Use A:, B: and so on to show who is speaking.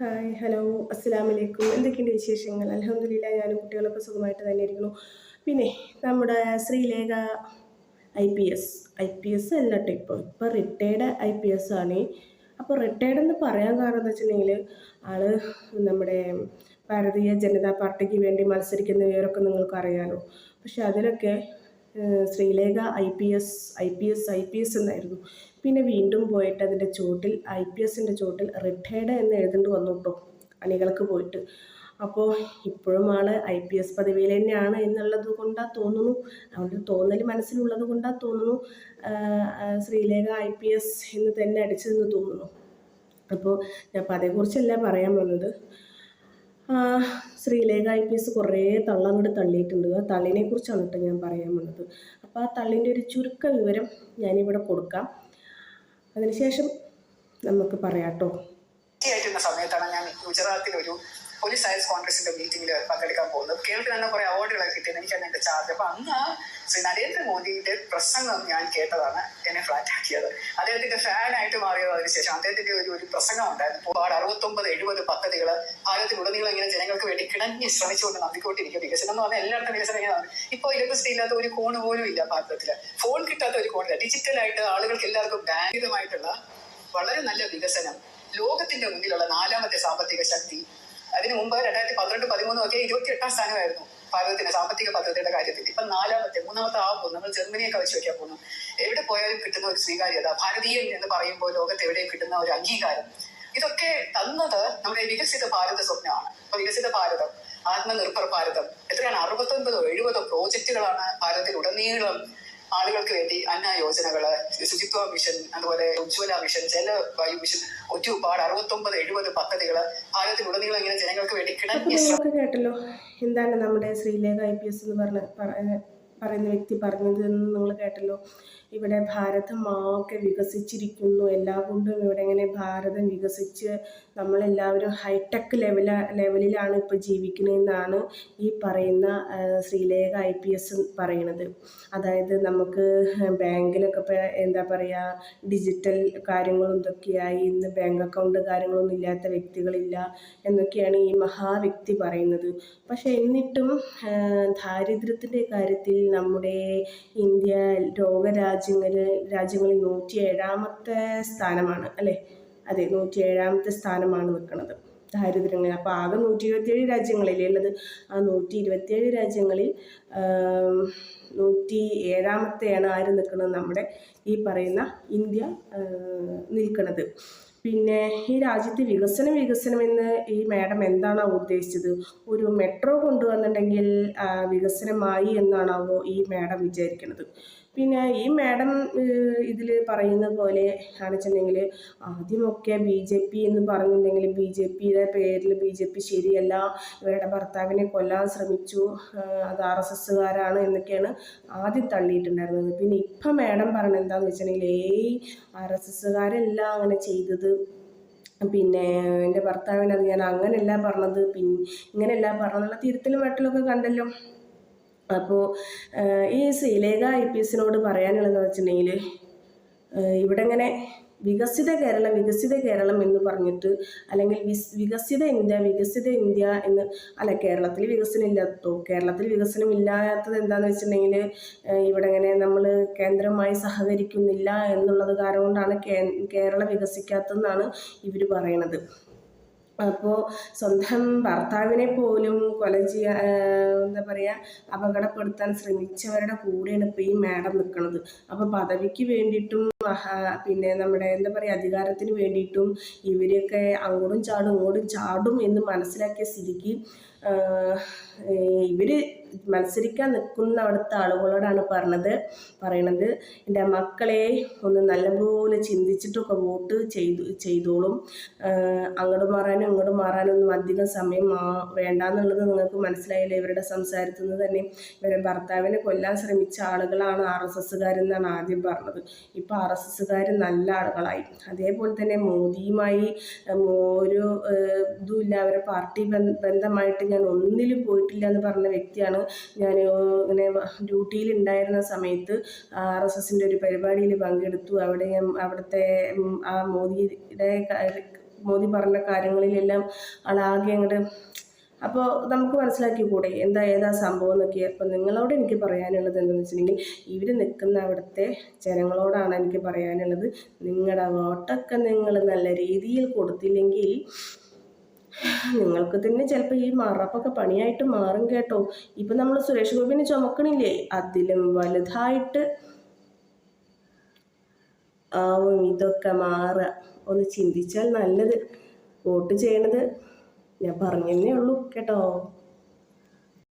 A: Hi hello അസ്സാം വലൈക്കും എന്തൊക്കെയുണ്ട് വിശേഷങ്ങൾ? അലഹമില്ല ഞാനും കുട്ടികളൊക്കെ സുഖമായിട്ട് തന്നെ ഇരിക്കുന്നു പിന്നെ നമ്മുടെ Sreelekha I P S I P S അല്ല കേട്ടോ ഇപ്പോൾ ഇപ്പോൾ റിട്ടയർഡ് ഐ പി എസ് ആണ്. അപ്പോൾ റിട്ടയർഡ് എന്ന് പറയാൻ കാരണം എന്ന് വെച്ചിട്ടുണ്ടെങ്കിൽ ആൾ നമ്മുടെ ഭാരതീയ ജനതാ പാർട്ടിക്ക് വേണ്ടി മത്സരിക്കുന്ന വിവരമൊക്കെ നിങ്ങൾക്ക് അറിയാലോ. പക്ഷെ അതിലൊക്കെ Sreelekha I P S I P S I P S എന്നായിരുന്നു. പിന്നെ വീണ്ടും പോയിട്ട് അതിന്റെ ചോട്ടിൽ ഐ പി എസിന്റെ ചോട്ടിൽ റിട്ടയർഡ് എന്ന് എഴുതേണ്ടി വന്നു കേട്ടോ അണികൾക്ക് പോയിട്ട്. അപ്പോൾ ഇപ്പോഴും ആൾ ഐ പി എസ് പദവിയിൽ തന്നെയാണ് എന്നുള്ളത് കൊണ്ടാണ് തോന്നുന്നു. അവരുടെ തോന്നൽ മനസ്സിലുള്ളത് കൊണ്ടാണ് തോന്നുന്നു. ശ്രീലേഖ ഐ പി എസ് എന്ന് തന്നെ അടിച്ചതെന്ന് തോന്നുന്നു. അപ്പോൾ ഞാൻ അപ്പോൾ അതേക്കുറിച്ചല്ല പറയാൻ വന്നത്. ശ്രീലേഖ ഐ പി എസ് കുറേ തള്ളങ്ങോട് തള്ളിയിട്ടുണ്ട്. ആ തള്ളിനെ കുറിച്ചാണ് കേട്ടോ ഞാൻ പറയാൻ വന്നത്. അപ്പോൾ ആ തള്ളിന്റെ ഒരു ചുരുക്ക വിവരം ഞാനിവിടെ കൊടുക്കാം. അതിനുശേഷം നമുക്ക്
B: പറയാട്ടോ. സമയത്താണ് ഞാൻ ഗുജറാത്തിൽ ഒരു പോലീസ് സയൻസ് കോൺഗ്രസിന്റെ മീറ്റിംഗിൽ പങ്കെടുക്കാൻ പോകുന്നത് കേരളത്തിൽ തന്നെ കുറെ അവാർഡുകളൊക്കെ കിട്ടിയത് എനിക്കാണ് എന്റെ ചാർജ്. അപ്പൊ അന്ന് ശ്രീ നരേന്ദ്രമോദിയുടെ പ്രസംഗം ഞാൻ കേട്ടതാണ്. എന്നെ ഫ്ലാറ്റ് ആക്കിയത്. അദ്ദേഹത്തിന്റെ ഫാൻ ആയിട്ട് മാറിയത് അതിനുശേഷം അദ്ദേഹത്തിന്റെ ഒരു ഒരു പ്രസംഗം ഉണ്ടായിരുന്നു. ഒരുപാട് അറുപത്തൊമ്പത് എഴുപത് പദ്ധതികൾ ഭാരതത്തിലുടനീളം ഇങ്ങനെ ജനങ്ങൾക്ക് വേണ്ടി കിടഞ്ഞ് ശ്രമിച്ചുകൊണ്ട് നടത്തിക്കൊണ്ടിരിക്കുക വികസനം എന്ന് പറഞ്ഞാൽ എല്ലായിടത്തും വികസനം ഇങ്ങനെയാണ് ഇപ്പോൾ ഇലക്ട്രിസിറ്റി ഇല്ലാത്ത ഒരു കോണ് പോലും ഇല്ല ഭാരതത്തിൽ ഫോൺ കിട്ടാത്ത ഒരു കോണില്ല ഡിജിറ്റലായിട്ട് ആളുകൾക്ക് എല്ലാവർക്കും ബാങ്കിതമായിട്ടുള്ള വളരെ നല്ല വികസനം. ലോകത്തിന്റെ മുന്നിലുള്ള നാലാമത്തെ സാമ്പത്തിക ശക്തി അതിനു മുമ്പ് രണ്ടായിരത്തി പന്ത്രണ്ട് പതിമൂന്നും ഒക്കെ ഇരുപത്തി എട്ടാം സ്ഥാനമായിരുന്നു ഭാരതത്തിന്റെ സാമ്പത്തിക പദ്ധതിയുടെ കാര്യത്തിൽ. ഇപ്പൊ നാലാമത്തെ മൂന്നാമത്തെ ആവുമ്പോൾ നമ്മൾ ജർമ്മനിയൊക്കെ വെച്ച് നോക്കിയാൽ പോകുന്നു. എവിടെ പോയാലും കിട്ടുന്ന ഒരു സ്വീകാര്യത ഭാരതീയൻ എന്ന് പറയുമ്പോൾ ലോകത്ത് എവിടെയും കിട്ടുന്ന ഒരു അംഗീകാരം. ഇതൊക്കെ തന്നത് നമ്മുടെ വികസിത ഭാരത സ്വപ്നമാണ്. അപ്പൊ വികസിത ഭാരതം ആത്മനിർഭർ ഭാരതം. എത്രയാണ്? അറുപത്തൊൻപതോ എഴുപതോ പ്രോജക്റ്റുകളാണ് ഭാരതത്തിലുടനീളം ആളുകൾക്ക് വേണ്ടി അന്ന യോജനകൾ ശുചിത്വ മിഷൻ അതുപോലെ ഉജ്ജ്വല മിഷൻ ജലവായു മിഷൻ ഒരുപാട് അറുപത്തൊമ്പത് എഴുപത് പദ്ധതികൾ ഭാരതത്തിലുടനീളം ഇങ്ങനെ ജനങ്ങൾക്ക് വേണ്ടി
A: കിടക്കുന്നു കേട്ടല്ലോ എന്താണ് നമ്മുടെ ശ്രീലേഖ ഐ പി എസ് എന്ന് പറഞ്ഞ പറ- പറയുന്ന വ്യക്തി പറഞ്ഞത് നിങ്ങൾ കേട്ടല്ലോ. ഇവിടെ ഭാരതം ആകെ വികസിച്ചിരിക്കുന്നു. എല്ലാ കൊണ്ടും ഇവിടെ ഇങ്ങനെ ഭാരതം വികസിച്ച് നമ്മളെല്ലാവരും ഹൈടെക് ലെവല ലെവലിലാണ് ഇപ്പോൾ ജീവിക്കുന്നതെന്നാണ് ഈ പറയുന്ന ശ്രീലേഖ ഐ പി എസ് പറയുന്നത് അതായത് നമുക്ക് ബാങ്കിലൊക്കെ ഇപ്പോൾ എന്താ പറയുക ഡിജിറ്റൽ കാര്യങ്ങളും ഇതൊക്കെയായി. ഇന്ന് ബാങ്ക് അക്കൗണ്ട് കാര്യങ്ങളൊന്നും ഇല്ലാത്ത വ്യക്തികളില്ല എന്നൊക്കെയാണ് ഈ മഹാവ്യക്തി പറയുന്നത്. പക്ഷേ എന്നിട്ടും ദാരിദ്ര്യത്തിന്റെ കാര്യത്തിൽ നമ്മുടെ ഇന്ത്യ ലോകരാജ്യങ്ങളിൽ രാജ്യങ്ങളിൽ നൂറ്റി ഏഴാമത്തെ സ്ഥാനമാണ് അല്ലേ? അതെ നൂറ്റി ഏഴാമത്തെ സ്ഥാനമാണ് നിൽക്കുന്നത്. ദാരിദ്ര്യങ്ങളിൽ അപ്പോൾ ആകെ നൂറ്റി ഇരുപത്തിയേഴ് രാജ്യങ്ങളിലേ ഉള്ളത്? ആ നൂറ്റി ഇരുപത്തിയേഴ് രാജ്യങ്ങളിൽ നൂറ്റി ഏഴാമത്തെയാണ് ആര് നിൽക്കുന്നത്? നമ്മുടെ ഈ പറയുന്ന ഇന്ത്യ നിൽക്കുന്നത്. പിന്നെ ഈ രാജ്യത്ത് വികസനം വികസനം എന്ന് ഈ മാഡം എന്താണ് ഉദ്ദേശിച്ചത്? ഒരു മെട്രോ കൊണ്ടുവന്നിട്ടുണ്ടെങ്കിൽ വികസനമായി എന്നാണാവോ ഈ മാഡം വിചാരിക്കുന്നത് പിന്നെ ഈ മാഡം ഇതിൽ പറയുന്ന പോലെ കാണിച്ചിട്ടുണ്ടെങ്കിൽ ആദ്യമൊക്കെ ബി ജെ പി എന്ന് പറഞ്ഞിട്ടുണ്ടെങ്കിൽ ബി ജെ പിയുടെ പേരിൽ ബി ജെ പി ശരിയല്ല ഇവരുടെ ഭർത്താവിനെ കൊല്ലാൻ ശ്രമിച്ചു അത് ആർ എസ് എസ്സുകാരാണ് എന്നൊക്കെയാണ് ആദ്യം തള്ളിയിട്ടുണ്ടായിരുന്നത്. പിന്നെ ഇപ്പം മാഡം പറഞ്ഞത് എന്താണെന്ന് വെച്ചിട്ടുണ്ടെങ്കിൽ ഏയ് ആർ എസ് എസ്സുകാരല്ല അങ്ങനെ ചെയ്തത്. പിന്നെ എന്റെ ഭർത്താവിനത് ഞാൻ അങ്ങനെയല്ല പറഞ്ഞത്. പിന്നെ ഇങ്ങനെയല്ല പറഞ്ഞതെന്നുള്ള തിരുത്തലും വട്ടലൊക്കെ കണ്ടല്ലോ. അപ്പോൾ ഈ ശ്രീലേഖ ഐ പി എസിനോട് പറയാനുള്ളതെന്ന് വെച്ചിട്ടുണ്ടെങ്കിൽ ഇവിടെ ഇങ്ങനെ വികസിത കേരളം വികസിത കേരളം എന്ന് പറഞ്ഞിട്ട് അല്ലെങ്കിൽ വികസിത ഇന്ത്യ വികസിത ഇന്ത്യ എന്ന് അല്ല കേരളത്തിൽ വികസനം ഇല്ലാത്തോ കേരളത്തിൽ വികസനം ഇല്ലാത്തത് എന്താണെന്ന് വെച്ചിട്ടുണ്ടെങ്കിൽ ഇവിടെ ഇങ്ങനെ നമ്മൾ കേന്ദ്രമായി സഹകരിക്കുന്നില്ല എന്നുള്ളത് കാരണം കൊണ്ടാണ് കേരളം വികസിക്കാത്തതെന്നാണ് ഇവർ പറയണത്. അപ്പോൾ സ്വന്തം ഭർത്താവിനെ പോലും കൊല ചെയ്യാ എന്താ പറയുക അപകടപ്പെടുത്താൻ ശ്രമിച്ചവരുടെ കൂടെയാണ് ഇപ്പോൾ ഈ മാഡം നിൽക്കുന്നത് അപ്പോൾ പദവിക്ക് വേണ്ടിയിട്ടും പിന്നെ നമ്മുടെ എന്താ പറയുക അധികാരത്തിന് വേണ്ടിയിട്ടും ഇവരെയൊക്കെ അങ്ങോട്ടും ചാടും ഇങ്ങോട്ടും ചാടും എന്ന് മനസ്സിലാക്കിയ സ്ഥിതിക്ക് ഇവർ മത്സരിക്കാൻ നിൽക്കുന്ന അവിടുത്തെ ആളുകളോടാണ് പറഞ്ഞത് പറയണത്. എന്റെ മക്കളെ ഒന്ന് നല്ലപോലെ ചിന്തിച്ചിട്ടൊക്കെ വോട്ട് ചെയ്തു ചെയ്തോളും. അങ്ങോട്ട് മാറാനും ഇങ്ങോട്ട് മാറാനൊന്നും അധികം സമയം മാ വേണ്ടാന്നുള്ളത് നിങ്ങൾക്ക് മനസ്സിലായില്ലേ? ഇവരുടെ സംസാരത്തിൽ നിന്ന് തന്നെ ഇവരുടെ ഭർത്താവിനെ കൊല്ലാൻ ശ്രമിച്ച ആളുകളാണ് ആർ എസ് എസ്സുകാരെന്നാണ് ആദ്യം പറഞ്ഞത്. ഇപ്പോൾ ആർ എസ് എസ്സുകാർ നല്ല ആളുകളായി. അതേപോലെ തന്നെ മോദിയുമായി ഒരു ഇതുമില്ല. അവരെ പാർട്ടി ബന്ധമായിട്ട് ഞാൻ ഒന്നിലും പോയിട്ടില്ല എന്ന് പറഞ്ഞ വ്യക്തിയാണ് ഞാൻ ഇങ്ങനെ ഡ്യൂട്ടിയിൽ ഉണ്ടായിരുന്ന സമയത്ത് ആർ എസ് എസിന്റെ ഒരു പരിപാടിയിൽ പങ്കെടുത്തു. അവിടെ അവിടുത്തെ ആ മോദിയുടെ മോദി പറഞ്ഞ കാര്യങ്ങളിലെല്ലാം ആളാകെ അങ്ങോട്ട് അപ്പോൾ നമുക്ക് മനസ്സിലാക്കി കൂടെ എന്താ ഏതാ സംഭവം എന്നൊക്കെ. അപ്പോൾ നിങ്ങളോട് എനിക്ക് പറയാനുള്ളത് എന്താണെന്ന് വെച്ചിട്ടുണ്ടെങ്കിൽ ഇവർ നിൽക്കുന്ന അവിടുത്തെ ജനങ്ങളോടാണ് എനിക്ക് പറയാനുള്ളത്. നിങ്ങളുടെ വോട്ടൊക്കെ നിങ്ങൾ നല്ല രീതിയിൽ കൊടുത്തില്ലെങ്കിൽ നിങ്ങൾക്ക് തന്നെ ചിലപ്പോൾ ഈ മാറാപ്പൊക്കെ പണിയായിട്ട് മാറും കേട്ടോ. ഇപ്പം നമ്മൾ സുരേഷ് ഗോപിനെ ചുമക്കണില്ലേ? അതിലും വലുതായിട്ട് ആവും ഇതൊക്കെ മാറുക. ഒന്ന് ചിന്തിച്ചാൽ നല്ലത്. വോട്ട് ചെയ്യണത് ഞാൻ പറഞ്ഞതേ ഉള്ളൂ കേട്ടോ.